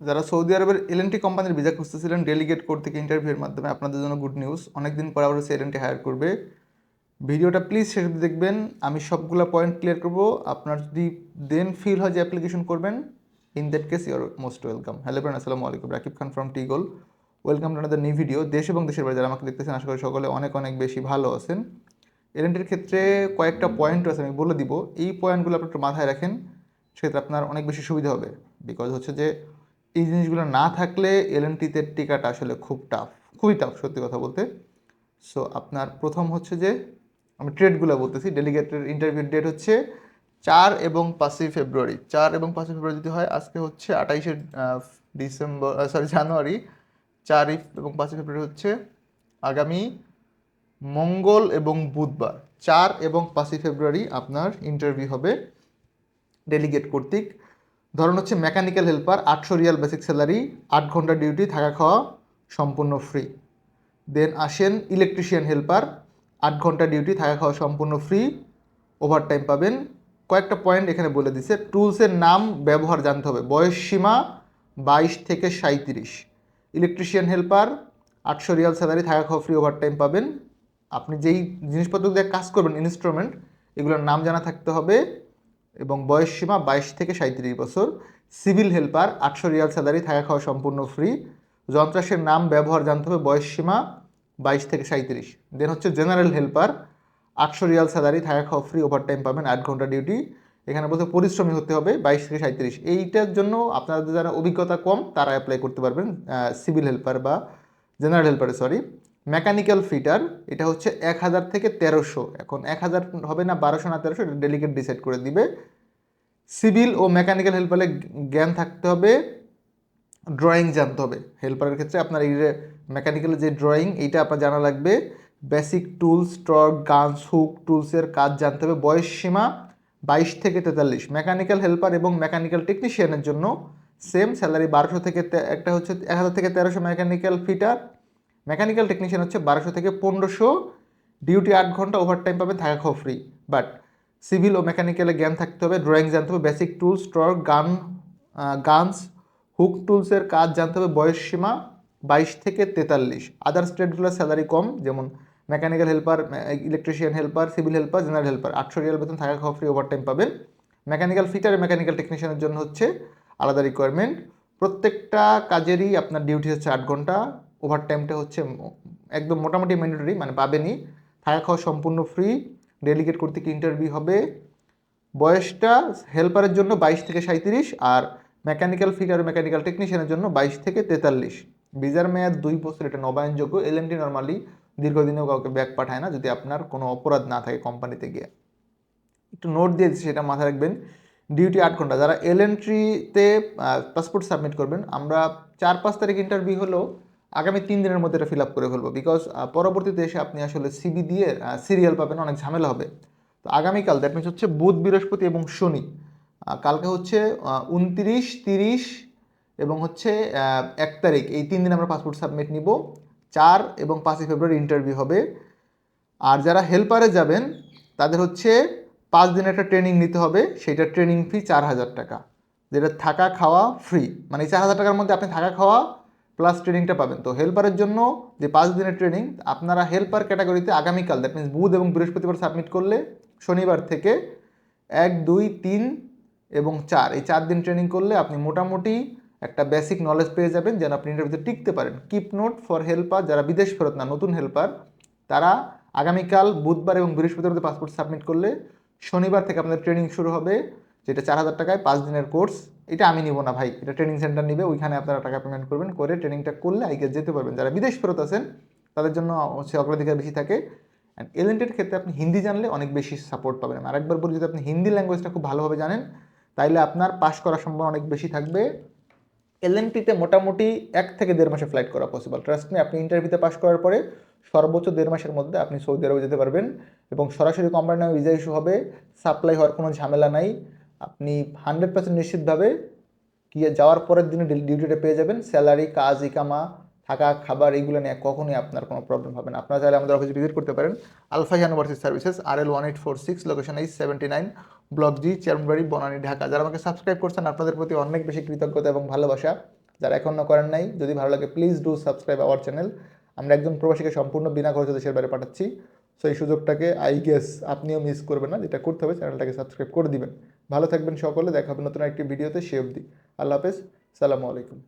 যারা সৌদি আরবের এলএনটি কোম্পানির ভিসা খুঁজতেছিলেন ডেলিগেট কোড থেকে ইন্টারভিউয়ের মাধ্যমে আপনাদের জন্য গুড নিউজ অনেকদিন পর আবার সে এলএনটি হায়ার করবে। ভিডিওটা প্লিজ শেষ দেখবেন। আমি সবগুলো পয়েন্ট ক্লিয়ার করব। আপনার যদি দেন ফিল হয় যে অ্যাপ্লিকেশন করবেন in that case your most welcome hello friend আসসালামু আলাইকুম। Rakib Khan from টিগোল welcome to another new video দেশ এবং দেশের বাইরে যারা আমাকে দেখতেছেন, আশা করি সকলে অনেক অনেক বেশি ভালো আছেন। এলএনটির ক্ষেত্রে কয়েকটা পয়েন্ট আছে, আমি বলে দিব। এই পয়েন্টগুলো আপনার একটু মাথায় রাখেন। সেক্ষেত্রে আপনার অনেক বেশি সুবিধা হবে। বিকজ হচ্ছে যে এই জিনিসগুলো না থাকলে এলএনটিতে টিকাটা আসলে খুব টাফ খুবই টাফ সত্যি কথা বলতে। সো আপনার প্রথম হচ্ছে যে, আমি ট্রেডগুলো বলতেছি ডেলিগেটের ইন্টারভিউ ডেট হচ্ছে চার এবং পাঁচই ফেব্রুয়ারি। চার এবং পাঁচই ফেব্রুয়ারি যদি হয়, আজকে হচ্ছে আঠাইশে ডিসেম্বর সরি জানুয়ারি। চারই এবং পাঁচই ফেব্রুয়ারি হচ্ছে আগামী মঙ্গল এবং বুধবার। চার এবং পাঁচই ফেব্রুয়ারি আপনার ইন্টারভিউ হবে ডেলিগেট কর্তৃক। ধরুন হচ্ছে মেকানিক্যাল হেল্পার আটশো রিয়াল বেসিক স্যালারি আট ঘণ্টা ডিউটি থাকা খাওয়া সম্পূর্ণ ফ্রি দেন আসেন ইলেকট্রিশিয়ান হেল্পার আট ঘণ্টা ডিউটি থাকা খাওয়া সম্পূর্ণ ফ্রি ওভারটাইম পাবেন। কয়েকটা পয়েন্ট এখানে বলে দিছে টুলসের নাম ব্যবহার জানতে হবে। বয়স সীমা বাইশ থেকে সাঁত্রিশ ইলেকট্রিশিয়ান হেল্পার আটশো রিয়াল স্যালারি থাকা খাওয়া ফ্রি ওভারটাইম পাবেন। আপনি যেই জিনিসপত্র দিয়ে কাজ করবেন ইনস্ট্রুমেন্ট এগুলোর নাম জানা থাকতে হবে। এবং বয়স সীমা বাইশ থেকে সাঁত্রিশ বছর। সিভিল হেল্পার, আটশো রিয়াল স্যালারি, থাকা খাওয়া সম্পূর্ণ ফ্রি। যন্ত্রাসের নাম ব্যবহার জানতে হবে, বয়স সীমা বাইশ থেকে সাঁত্রিশ দেন হচ্ছে জেনারেল হেল্পার, আটশো রিয়াল স্যালারি, থাকা খাওয়া ফ্রি, ওভারটাইম পাবেন, আট ঘণ্টা ডিউটি। এখানে বলতে পরিশ্রমী হতে হবে, বাইশ থেকে সাঁত্রিশ এইটার জন্য আপনাদের যারা অভিজ্ঞতা কম, তারা অ্যাপ্লাই করতে পারবেন সিভিল হেল্পার বা জেনারেল হেল্পারে সরি মেকানিক্যাল ফিটার এটা হচ্ছে এক হাজার থেকে তেরোশো। এখন এক হাজার হবে না, বারোশো না তেরোশো, এটা ডেলিগেট ডিসাইড করে দিবে। সিভিল ও মেকানিক্যাল হেল্পারে জ্ঞান থাকতে হবে ড্রয়িং জানতে হবে। হেল্পারের ক্ষেত্রে আপনার এই যে মেকানিক্যালের যে ড্রয়িং এইটা আপনার জানা লাগবে। Basic tools torque guns hook টুলসের কাজ জানতে হবে। বয়স সীমা বাইশ থেকে তেতাল্লিশ। মেকানিক্যাল হেল্পার এবং মেকানিক্যাল টেকনিশিয়ানের জন্য সেম স্যালারি বারোশো থেকে একটা হচ্ছে এক হাজার থেকে তেরোশো মেকানিক্যাল ফিটার মেকানিক্যাল টেকনিশিয়ান হচ্ছে বারোশো থেকে পনেরোশো ডিউটি আট ঘণ্টা ওভারটাইম পাবেন থাকা খাওয়া ফ্রি বাট সিভিল ও মেকানিক্যালে জ্ঞান থাকতে হবে ড্রয়িং জানতে হবে basic tools torque gun guns hook টুলসের কাজ জানতে হবে, বয়স সীমা বাইশ থেকে তেতাল্লিশ। আদার স্টেটগুলোর স্যালারি কম, যেমন mechanical helper electrician helper civil helper general helper আটশো রিয়াল বেতন থাকা খাওয়া ফ্রি ওভারটাইম পাবেন মেকানিক্যাল ফিটার মেকানিক্যাল টেকনিশিয়ানের জন্য হচ্ছে আলাদা রিকোয়ারমেন্ট প্রত্যেকটা কাজেরই আপনার ডিউটি হচ্ছে আট ঘণ্টা। ওভারটাইমটা হচ্ছে একদম মোটামুটি ম্যান্ডেটরি মানে পাবেনই। থাকা খাওয়া সম্পূর্ণ ফ্রি ডেলিগেট করতে কি ইন্টারভিউ হবে? বয়সটা হেল্পারের জন্য বাইশ থেকে সাঁত্রিশ আর মেকানিক্যাল ফিটার মেকানিক্যাল টেকনিশিয়ানের জন্য বাইশ থেকে তেতাল্লিশ। ভিসার মেয়াদ দুই বছর, এটা নবায়নযোগ্য। এলএনটি নর্মালি দীর্ঘদিনেও কাউকে ব্যাক পাঠায় না, যদি আপনার কোনো অপরাধ না থাকে কোম্পানিতে গিয়ে। একটু নোট দিয়ে সেটা মাথায় রাখবেন। ডিউটি আট ঘণ্টা। যারা এলএনট্রিতে পাসপোর্ট সাবমিট করবেন, আমরা চার পাঁচ তারিখ ইন্টারভিউ হলেও আগামী তিন দিনের মধ্যে এটা ফিল আপ করে ফেলব বিকজ পরবর্তীতে এসে আপনি আসলে সিবি দিয়ে সিরিয়াল পাবেন, অনেক ঝামেলা হবে। তো আগামীকাল দ্যাট মিনস হচ্ছে বুধ, বৃহস্পতি এবং শনি কালকে হচ্ছে উনত্রিশ, তিরিশ এবং হচ্ছে এক তারিখ, এই তিন দিন আমরা পাসপোর্ট সাবমিট নিব। চার এবং পাঁচই ফেব্রুয়ারি ইন্টারভিউ হবে। আর যারা হেল্পারে যাবেন, তাদের হচ্ছে পাঁচ দিনের একটা ট্রেনিং নিতে হবে। সেটা ট্রেনিং ফি চার হাজার টাকা। যেটা থাকা, খাওয়া ফ্রি মানে চার হাজার টাকার মধ্যে আপনি থাকা, খাওয়া প্লাস ট্রেনিংটা পাবেন। তো হেল্পারের জন্য যে পাঁচ দিনের ট্রেনিং আপনারা হেল্পার ক্যাটাগরিতে আগামীকাল দ্যাট মিনস বুধ এবং বৃহস্পতিবার সাবমিট করলে শনিবার থেকে এক, দুই, তিন এবং চার, এই চার দিন ট্রেনিং করলে আপনি মোটামুটি একটা বেসিক নলেজ পেয়ে যাবেন, যেন আপনি ইন্টারভিউতে টিকতে পারেন। কিপ নোট ফর হেল্পার যারা বিদেশ ফেরত না, নতুন হেল্পার তারা আগামীকাল বুধবার এবং বৃহস্পতিবার পাসপোর্ট সাবমিট করলে শনিবার থেকে আপনাদের ট্রেনিং শুরু হবে। যেটা চার হাজার টাকায় পাঁচ দিনের কোর্স, এটা আমি নিব না ভাই। এটা ট্রেনিং সেন্টার নিবে, ওইখানে আপনারা টাকা পেমেন্ট করবেন, করে ট্রেনিংটা করলে আইকে যেতে পারবেন। যারা বিদেশ ফেরত আছেন, তাদের জন্য হচ্ছে অগ্রাধিকার বেশি থাকে। অ্যান্ড এলেন্টের ক্ষেত্রে আপনি হিন্দি জানলে অনেক বেশি সাপোর্ট পাবেন। আর একবার বলি, যদি আপনি হিন্দি ল্যাঙ্গুয়েজটা খুব ভালোভাবে জানেন, তাইলে আপনার পাশ করার সম্ভাবনা অনেক বেশি থাকবে। এলএনটিতে মোটামুটি এক থেকে দেড় মাসে ফ্লাইট করা পসিবল ট্রাস্ট মি আপনি ইন্টারভিউতে পাশ করার পরে সর্বোচ্চ দেড় মাসের মধ্যে আপনি সৌদি আরবে যেতে পারবেন। এবং সরাসরি কোম্পানি নামে ইস্যু হবে সাপ্লাই হওয়ার কোনো ঝামেলা নাই। আপনি হান্ড্রেড পার্সেন্ট নিশ্চিতভাবে কি যাওয়ার পরের দিনে ডিউটিটা পেয়ে যাবেন। স্যালারি কাজ, ইকামা, থাকা, খাবার, এইগুলো নিয়ে কখনই আপনার কোনো প্রবলেম হবে না। আপনারা চাইলে আমাদের অফিসে ভিজিট করতে পারেন। Alpha university services R L one eight four six location এই seventy nine block G Chairmanbari Banani Dhaka যারা আমাকে সাবস্ক্রাইব করছেন, আপনাদের প্রতি অনেক বেশি কৃতজ্ঞতা এবং ভালোবাসা। যারা এখনও করেন নাই, যদি ভালো লাগে please do subscribe our channel আমরা একজন প্রবাসীকে সম্পূর্ণ বিনা খরচে দেশের বাইরে পাঠাচ্ছি। সো এই সুযোগটাকে আই গেস আপনিও মিস করবেন না। যেটা করতে হবে চ্যানেলটাকে সাবস্ক্রাইব করে দিবেন। ভালো থাকবেন সকলে দেখাবেন নতুন একটি ভিডিওতে সে অবধি। আল্লাহ হাফেজ সালামু আলাইকুম।